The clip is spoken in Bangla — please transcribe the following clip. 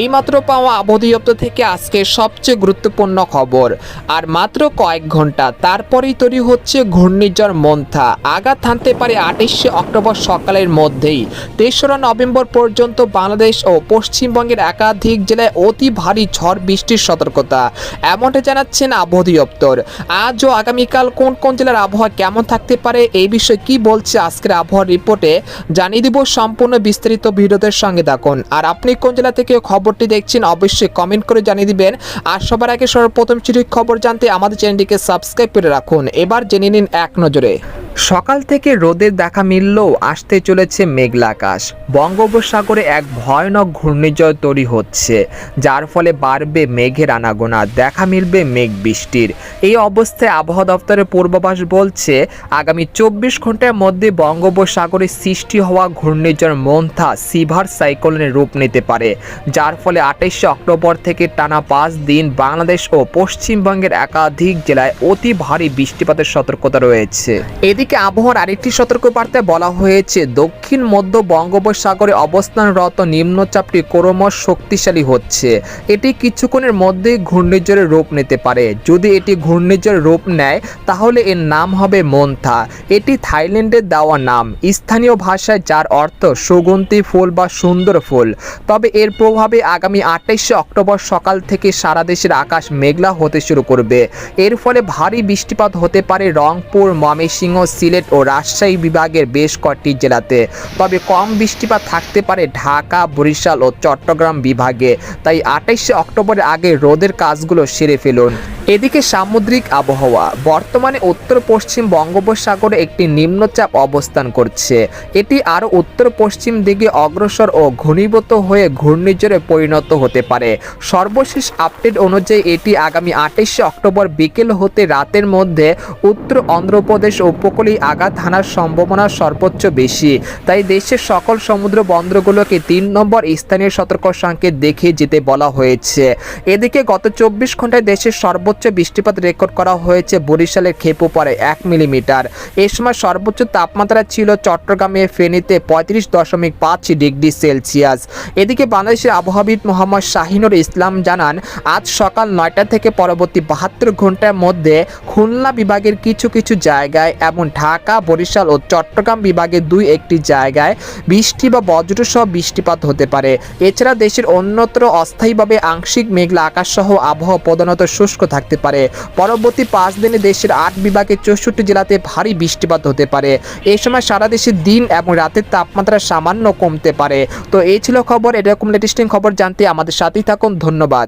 এইমাত্র পাওয়া আবহাওয়া থেকে আজকে সবচেয়ে গুরুত্বপূর্ণ খবর। আর মাত্র কয়েক ঘণ্টা তারপরেই তৈরি হচ্ছে ঘূর্ণিঝড় মন্থা। আঘাত থানতে পারে আঠাশে অক্টোবর সকালের মধ্যেই। তেসরা নভেম্বর পর্যন্ত বাংলাদেশ ও পশ্চিমবঙ্গের একাধিক জেলায় অতি ভারী ঝড় বৃষ্টির সতর্কতা। এমনটা জানাচ্ছেন আবহাওয়া আজ ও আগামীকাল কোন কোন জেলার আবহাওয়া কেমন থাকতে পারে এই বিষয়ে কি বলছে আজকের আবহাওয়ার রিপোর্টে, জানিয়ে দিব সম্পূর্ণ বিস্তারিত ভিডিওদের সঙ্গে থাকুন। আর আপনি কোন জেলা থেকে খবরটি দেখছেন, অবশ্যই কমেন্ট করে জানিয়ে দিবেন। আর সবার আগে সর্বপ্রথম চিঠির খবর জানতে আমাদের চ্যানেলটিকে সাবস্ক্রাইব করে রাখুন। এবার জেনে নিন এক নজরে। সকাল থেকে রোদের দেখা মিললেও আসতে চলেছে মেঘলা আকাশ। বঙ্গোপসাগরে এক ভয়ানক ঘূর্ণিঝড় তৈরি হচ্ছে, যার ফলে বাড়বে মেঘের আনাগোনা, দেখা মিলবে মেঘ বৃষ্টির। এই অবস্থায় আবহাওয়া দপ্তরের পূর্বাভাস বলছে, আগামী চব্বিশ ঘণ্টার মধ্যে বঙ্গোপসাগরে সৃষ্টি হওয়া ঘূর্ণিঝড় মন্থা সিভার সাইক্লোনের রূপ নিতে পারে, যার ফলে আঠাইশে অক্টোবর থেকে টানা পাঁচ দিন বাংলাদেশ ও পশ্চিমবঙ্গের একাধিক জেলায় অতি ভারী বৃষ্টিপাতের সতর্কতা রয়েছে। এদিকে আবহাওয়ার আরেকটি সতর্কবার্তায় বলা হয়েছে, দক্ষিণ মধ্য বঙ্গোপসাগরে অবস্থানরত নিম্নচাপটি ক্রমশ শক্তিশালী হচ্ছে। এটি কিছুক্ষণের মধ্যেই ঘূর্ণিঝড়ের রূপ নিতে পারে। যদি এটি ঘূর্ণিঝড়ের রূপ নেয়, তাহলে এর নাম হবে মন্থা। এটি থাইল্যান্ডের দেওয়া নাম। স্থানীয় ভাষায় যার অর্থ সুগন্ধি ফুল বা সুন্দর ফুল। তবে এর প্রভাবে আগামী আঠাইশে অক্টোবর সকাল থেকে সারা দেশের আকাশ মেঘলা হতে শুরু করবে। এর ফলে ভারী বৃষ্টিপাত হতে পারে রংপুর, ময়মনসিংহ সিলেট ও রাজশাহী বিভাগের বেশ কয়েকটি জেলাতে। তবে কম বৃষ্টিপাত থাকতে পারে ঢাকা, বরিশাল ও চট্টগ্রাম বিভাগে। তাই আঠাইশে অক্টোবরের আগে রোদের কাজগুলো সেরে ফেলুন। এদিকে সামুদ্রিক আবহাওয়া। বর্তমানে উত্তর পশ্চিম বঙ্গোপসাগরে একটি নিম্নচাপ অবস্থান করছে। এটি আরও উত্তর পশ্চিম দিকে অগ্রসর ও ঘনীভূত হয়ে ঘূর্ণিঝড়ে পরিণত হতে পারে। সর্বশেষ আপডেট অনুযায়ী এটি আগামী আঠাইশে অক্টোবর বিকেল হতে রাতের মধ্যে উত্তর অন্ধ্রপ্রদেশ উপকূলে আঘাত হানার সম্ভাবনা সর্বোচ্চ বেশি। তাই দেশের সকল সমুদ্র বন্দরগুলোকে তিন নম্বর স্থানীয় সতর্ক সংকেত দেখিয়ে যেতে বলা হয়েছে। এদিকে গত চব্বিশ ঘন্টায় দেশের সর্বোচ্চ বৃষ্টিপাত রেকর্ড করা হয়েছে। বরিশালের খেপু পরে এক মিলিমিটার। এ সময় সর্বোচ্চ তাপমাত্রা ছিল চট্টগ্রামে ফেনীতে পঁয়ত্রিশ দশমিক পাঁচ ডিগ্রি সেলসিয়াস। এদিকে বাংলাদেশের আবহাওয়াবিদ মোহাম্মদ শাহিনুর ইসলাম জানান, আজ সকাল নয়টা থেকে পরবর্তী বাহাত্তর ঘণ্টার মধ্যে খুলনা বিভাগের কিছু কিছু জায়গায় এবং ঢাকা, বরিশাল ও চট্টগ্রাম বিভাগের দুই একটি জায়গায় বৃষ্টি বা বজ্রসহ বৃষ্টিপাত হতে পারে। এছাড়া দেশের অন্যত্র অস্থায়ীভাবে আংশিক মেঘলা আকাশ সহ আবহাওয়া প্রধানত শুষ্ক থাকতে পারে। পরবর্তী পাঁচ দিনে দেশের আট বিভাগের চৌষট্টি জেলাতে ভারী বৃষ্টিপাত হতে পারে। এই সময় সারা দেশে দিন এবং রাতের তাপমাত্রা সামান্য কমতে পারে। তো এই ছিল খবর, এরকম লেটেস্টিং খবর জানতে আমাদের সাথেই থাকুন। ধন্যবাদ।